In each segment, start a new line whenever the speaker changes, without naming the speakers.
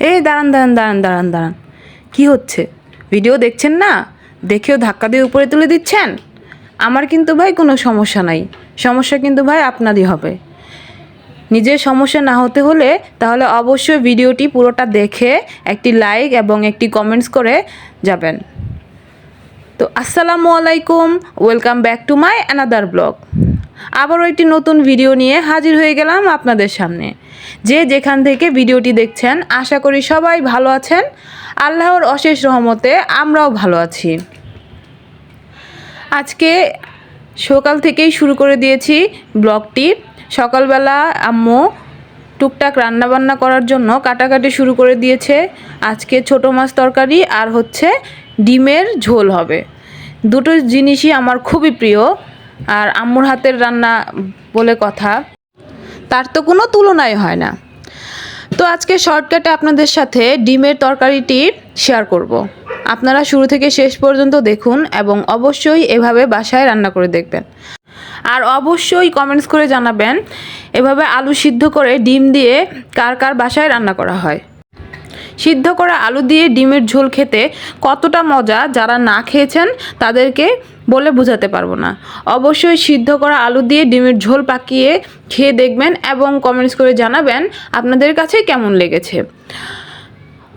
এই দাঁড়ান দাঁড়ান দাঁড়ান দাঁড়ান দাঁড়ান। কি হচ্ছে? ভিডিও দেখছেন না? দেখেও ধাক্কা দিয়ে উপরে তুলে দিচ্ছেন? আমার কিন্তু ভাই কোনো সমস্যা নাই। সমস্যা কিন্তু ভাই আপনারই হবে। নিজের সমস্যা না হতে হলে তাহলে অবশ্যই ভিডিওটি পুরোটা দেখে একটি লাইক এবং একটি কমেন্টস করে যাবেন। তো আসসালামু আলাইকুম। Welcome back to my another blog আবারও একটি নতুন ভিডিও নিয়ে হাজির হয়ে গেলাম আপনাদের সামনে। যে যেখান থেকে ভিডিওটি দেখছেন, আশা করি সবাই ভালো আছেন। আল্লাহর অশেষ রহমতে আমরাও ভালো আছি। আজকে সকাল থেকেই শুরু করে দিয়েছি ব্লগটি। সকালবেলা আম্মু টুকটাক রান্নাবান্না করার জন্য কাটাকাটি শুরু করে দিয়েছে। আজকে ছোট মাছ তরকারি আর হচ্ছে ডিমের ঝোল হবে। দুটো জিনিসই আমার খুবই প্রিয়। আর আম্মুর হাতের রান্না বলে কথা, তার তো কোনো তুলনাই হয় না। তো আজকে শর্টকাটে আপনাদের সাথে ডিমের তরকারিটি শেয়ার করব। আপনারা শুরু থেকে শেষ পর্যন্ত দেখুন এবং অবশ্যই এভাবে বাসায় রান্না করে দেখবেন। আর অবশ্যই কমেন্টস করে জানাবেন, এভাবে আলু সিদ্ধ করে ডিম দিয়ে কার কার বাসায় রান্না করা হয়। সিদ্ধ করা আলু দিয়ে ডিমের ঝোল খেতে কতটা মজা যারা না খেয়েছেন তাদেরকে বলে বোঝাতে পারব না। অবশ্যই সিদ্ধ করা আলু দিয়ে ডিমের ঝোল পাকিয়ে খেয়ে দেখবেন এবং কমেন্টস করে জানাবেন আপনাদের কাছে কেমন লেগেছে।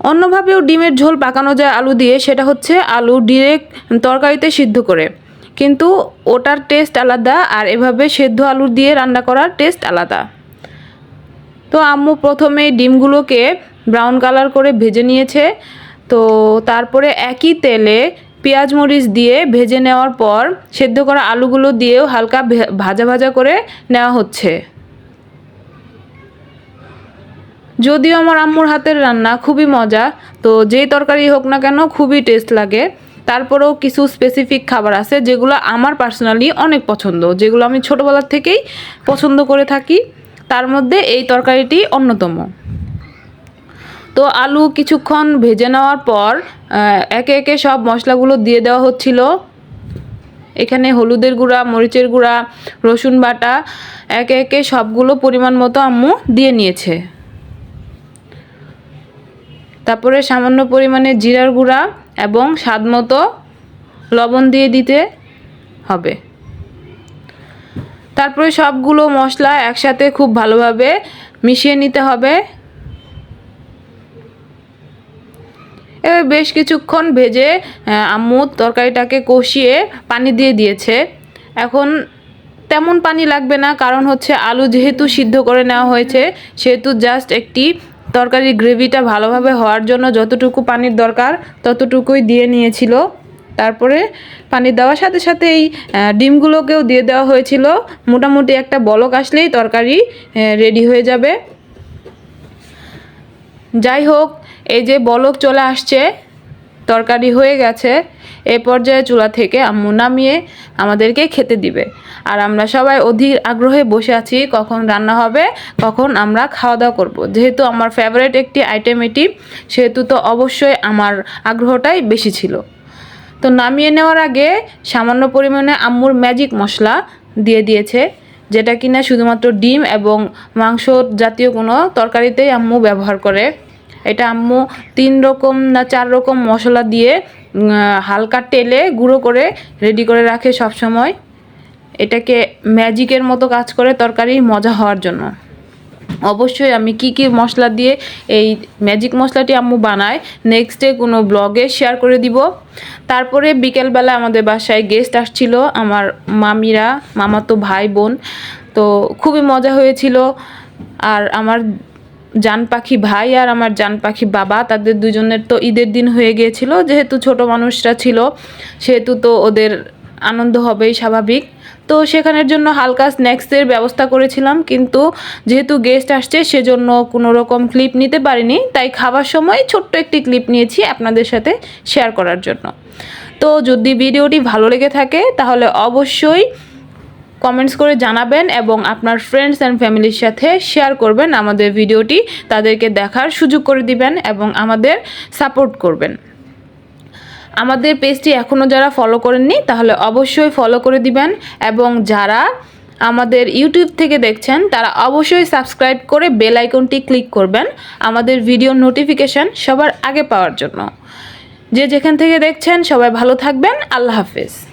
অন্যভাবেও ডিমের ঝোল পাকানো যায় আলু দিয়ে, সেটা হচ্ছে আলু ডিরেক্ট তরকারিতে সিদ্ধ করে। কিন্তু ওটার টেস্ট আলাদা আর এভাবে সেদ্ধ আলু দিয়ে রান্না করার টেস্ট আলাদা। তো আম্মু প্রথমে ডিমগুলোকে ব্রাউন কালার করে ভেজে নিয়েছে। তো তারপরে একই তেলে পেঁয়াজ মরিচ দিয়ে ভেজে নেওয়ার পর সেদ্ধ করা আলুগুলো দিয়েও হালকা ভাজা ভাজা করে নেওয়া হচ্ছে। যদিও আমার আম্মুর হাতের রান্না খুবই মজা, তো যেই তরকারি হোক না কেন খুবই টেস্ট লাগে। তারপরেও কিছু স্পেসিফিক খাবার আছে যেগুলো আমার পার্সোনালি অনেক পছন্দ, যেগুলো আমি ছোটোবেলার থেকেই পছন্দ করে থাকি। তার মধ্যে এই তরকারিটি অন্যতম। তো আলু কিছুক্ষণ ভেজে নেওয়ার পর একে একে সব মশলাগুলো দিয়ে দেওয়া হচ্ছিল। এখানে হলুদের গুঁড়া, মরিচের গুঁড়া, রসুন বাটা, একে একে সবগুলো পরিমাণ মতো আম্মু দিয়ে নিয়েছে। তারপরে সামান্য পরিমাণে জিরার গুঁড়া এবং স্বাদ মতো লবণ দিয়ে দিতে হবে। তারপরে সবগুলো মশলা একসাথে খুব ভালোভাবে মিশিয়ে নিতে হবে। এবার বেশ কিছুক্ষণ ভেজে আম্মু তরকারিটাকে কষিয়ে পানি দিয়ে দিয়েছে। এখন তেমন পানি লাগবে না, কারণ হচ্ছে আলু যেহেতু সিদ্ধ করে নেওয়া হয়েছে, সেহেতু জাস্ট একটি তরকারির গ্রেভিটা ভালোভাবে হওয়ার জন্য যতটুকু পানির দরকার ততটুকুই দিয়ে নিয়েছিল। তারপরে পানি দেওয়ার সাথে সাথে এই ডিমগুলোকেও দিয়ে দেওয়া হয়েছিল। মোটামুটি একটা বলক আসলেই তরকারি রেডি হয়ে যাবে। যাই হোক এই যে বলক চলে আসছে, তরকারি হয়ে গেছে, এ পর্যায়ে চুলা থেকে আম্মু নামিয়ে আমাদেরকে খেতে দিবে। আর আমরা সবাই অধীর আগ্রহে বসে আছি, কখন রান্না হবে, কখন আমরা খাওয়া দাওয়া করব। যেহেতু আমার ফেভারিট একটি আইটেম এটি, সেহেতু তো অবশ্যই আমার আগ্রহটাই বেশি ছিল। তো নামিয়ে নেওয়ার আগে সামান্য পরিমাণে আম্মুর ম্যাজিক মশলা দিয়ে দিয়েছে, যেটা কিনা শুধুমাত্র ডিম এবং মাংস জাতীয় কোনো তরকারিতেই আম্মু ব্যবহার করে। এটা আম্মু তিন রকম না চার রকম মশলা দিয়ে হালকা তেলে গুঁড়ো করে রেডি করে রাখে সব সময় এটাকে ম্যাজিকের মতো কাজ করে তরকারি মজা হওয়ার জন্য। অবশ্যই আমি কি কি মশলা দিয়ে এই ম্যাজিক মশলাটি আম্মু বানায় নেক্সট ডে কোনো ব্লগে শেয়ার করে দিব। তারপরে বিকেলবেলা আমাদের বাসায় গেস্ট আসছিল আমার মামিরা, মামাতো ভাই বোন। তো খুবই মজা হয়েছিল। আর আমার জান পাখি ভাই আর আমার জান পাখি বাবা, তাদের দুজনের তো ঈদের দিন হয়ে গিয়েছিল। যেহেতু ছোট মানুষরা ছিল, সেহেতু তো ওদের আনন্দ হবেই স্বাভাবিক। তো সেখানের জন্য হালকা স্ন্যাক্সের ব্যবস্থা করেছিলাম, কিন্তু যেহেতু গেস্ট আসছে, সেজন্য কোনো রকম ক্লিপ নিতে পারিনি। তাই খাবার সময় ছোট্ট একটি ক্লিপ নিয়েছি আপনাদের সাথে শেয়ার করার জন্য। তো যদি ভিডিওটি ভালো লেগে থাকে, তাহলে অবশ্যই কমেন্টস করে জানাবেন এবং আপনার ফ্রেন্ডস অ্যান্ড ফ্যামিলির সাথে শেয়ার করবেন আমাদের ভিডিওটি। তাদেরকে দেখার সুযোগ করে দিবেন এবং আমাদের সাপোর্ট করবেন। আমাদের পেজটি এখনও যারা ফলো করেননি, তাহলে অবশ্যই ফলো করে দিবেন এবং যারা আমাদের ইউটিউব থেকে দেখছেন, তারা অবশ্যই সাবস্ক্রাইব করে বেল আইকনটি ক্লিক করবেন। আমাদের ভিডিও নোটিফিকেশন সবার আগে পাওয়ার জন্য। যে যেখান থেকে দেখছেন, সবাই ভালো থাকবেন। আল্লাহ হাফেজ।